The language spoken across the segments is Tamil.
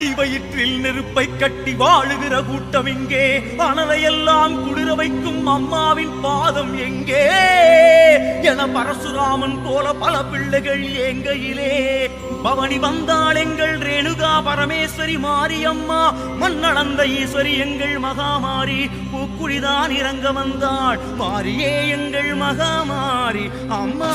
வயிற்றில் நெருப்பை கட்டி வாழுகிற கூட்டம் இங்கே அனலையெல்லாம் குளிர வைக்கும் அம்மாவின் பாதம் எங்கே? என பரசுராமன் போல பல பிள்ளைகள் எங்கையிலே பவனி வந்தாள் எங்கள் ரேணுகா பரமேஸ்வரி மாரியம்மா மண்ணளந்த ஈஸ்வரி எங்கள் மகாமாரி பூக்குழிதான் இறங்க வந்தாள் மாரியே எங்கள் மகாமாரி அம்மா.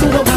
you.